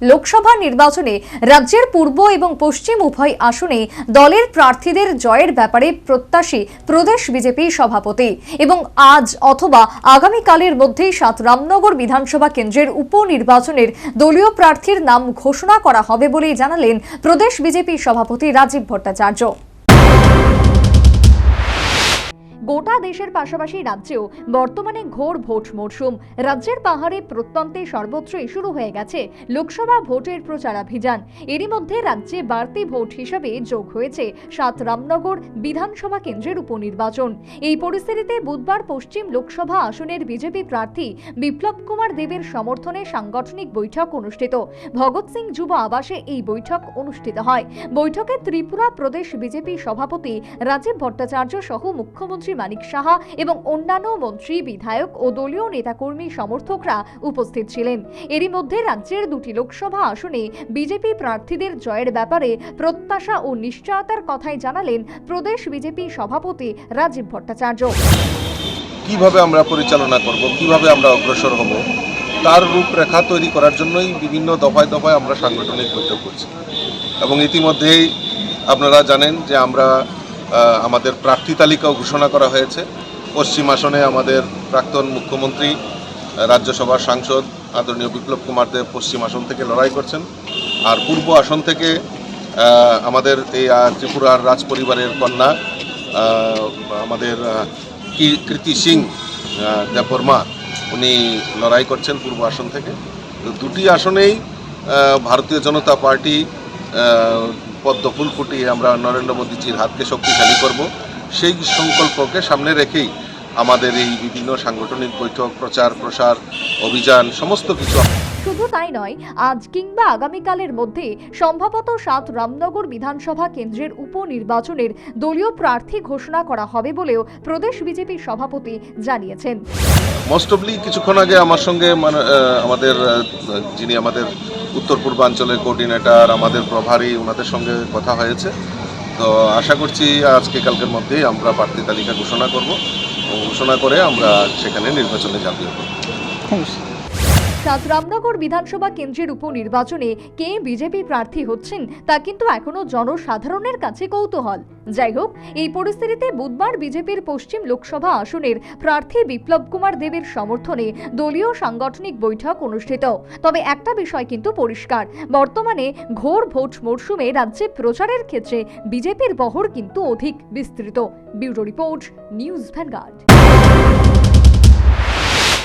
লোকসভা নির্বাচনে রাজ্যের পূর্ব এবং পশ্চিম উভয় আসনে দলের প্রার্থীদের জয়ের ব্যাপারে প্রত্যাশী প্রদেশ বিজেপি সভাপতি। এবং আজ অথবা আগামীকালের মধ্যেই সাত রামনগর বিধানসভা কেন্দ্রের উপনির্বাচনের দলীয় প্রার্থীর নাম ঘোষণা করা হবে বলেই জানালেন প্রদেশ বিজেপি সভাপতি রাজীব ভট্টাচার্য। গোটা দেশের পাশাপাশি রাজ্যেও বর্তমানে ঘোর ভোট মরশুম। রাজ্যের পাহাড়ে প্রত্যন্তে সর্বত্রই শুরু হয়ে গেছে লোকসভা ভোটের প্রচারাভিযান। এরই মধ্যে রাজ্যে বাড়তি ভোট হিসাবে যোগ হয়েছে সাত রামনগর বিধানসভা কেন্দ্রের উপনির্বাচন। এই পরিস্থিতিতে বুধবার পশ্চিম লোকসভা আসনের বিজেপি প্রার্থী বিপ্লব কুমার দেবের সমর্থনে সাংগঠনিক বৈঠক অনুষ্ঠিত। ভগৎ সিং যুব আবাসে এই বৈঠক অনুষ্ঠিত হয়। বৈঠকে ত্রিপুরা প্রদেশ বিজেপি সভাপতি রাজীব ভট্টাচার্য সহ মুখ্যমন্ত্রী মানিক সাহা এবং অন্যান্য মন্ত্রী, বিধায়ক ও দলীয় নেতাকর্মী সমর্থকরা উপস্থিত ছিলেন। এরই মধ্যে রাজ্যের দুটি লোকসভা আসনে বিজেপি প্রার্থীদের জয়ের ব্যাপারে প্রত্যাশা ও নিশ্চয়তার কথাই জানালেন প্রদেশ বিজেপি সভাপতি রাজীব ভট্টাচার্য। কীভাবে আমরা পরিচালনা করব, কীভাবে আমরা অগ্রসর হব, তার রূপরেখা তৈরি করার জন্যই বিভিন্ন দফায় দফায় আমরা সাংগঠনিক বৈঠক করছি। এবং ইতিমধ্যেই আপনারা জানেন যে আমরা আমাদের প্রার্থী তালিকাও ঘোষণা করা হয়েছে। পশ্চিম আসনে আমাদের প্রাক্তন মুখ্যমন্ত্রী রাজ্যসভার সাংসদ আদরণীয় বিপ্লব কুমার দেব পশ্চিম আসন থেকে লড়াই করছেন। আর পূর্ব আসন থেকে আমাদের এই ত্রিপুরার রাজ পরিবারের কন্যা আমাদের আহ, কি- কৃতি সিং দেববর্মা উনি লড়াই করছেন পূর্ব আসন থেকে। দুটি আসনেই ভারতীয় জনতা পার্টি পদ্ম ফুল ফুটিয়ে আমরা নরেন্দ্র মোদীজির হাতকে শক্তিশালী করব। সেই সংকল্পকে সামনে রেখেই আমাদের এই বিভিন্ন সাংগঠনিক বৈঠক প্রচার প্রসার অভিযান সমস্ত কিছু শুধু তাই নয় আজ কিংবা আগামীকালের মধ্যে সম্ভবত সাত রামনগর বিধানসভা কেন্দ্রের উপনির্বাচনের দলীয় প্রার্থী ঘোষণা করা হবে বলেও প্রদেশ বিজেপি সভাপতি জানিয়েছেন। মোস্ট অফলি কিছুক্ষণ আগে আমার সঙ্গে মানে আমাদের যিনি আমাদের উত্তর পূর্বাঞ্চলের কোঅর্ডিনেটর আমাদের প্রভারী ওনাদের সঙ্গে কথা হয়েছে। তো আশা করছি আজকে কালকের মধ্যেই আমরা প্রার্থী তালিকা ঘোষণা করব। ঘোষণা করে আমরা সেখানে নির্বাচনে ঝাঁপিয়ে পড়ব সাত রামনগর বিধানসভা কেন্দ্রের উপনির্বাচনে কে বিজেপি প্রার্থী হচ্ছেন, তা কিন্তু এখনও জনসাধারণের কাছে কৌতূহল। যাই হোক, এই পরিস্থিতিতে বুধবার বিজেপির পশ্চিম লোকসভা আসনের প্রার্থী বিপ্লব কুমার দেবের সমর্থনে দলীয় সাংগঠনিক বৈঠক অনুষ্ঠিত। তবে একটা বিষয় কিন্তু পরিষ্কার, বর্তমানে ঘোর ভোট মরশুমে রাজ্যে প্রচারের ক্ষেত্রে বিজেপির বহর কিন্তু অধিক বিস্তৃত। Bureau report, news vanguard.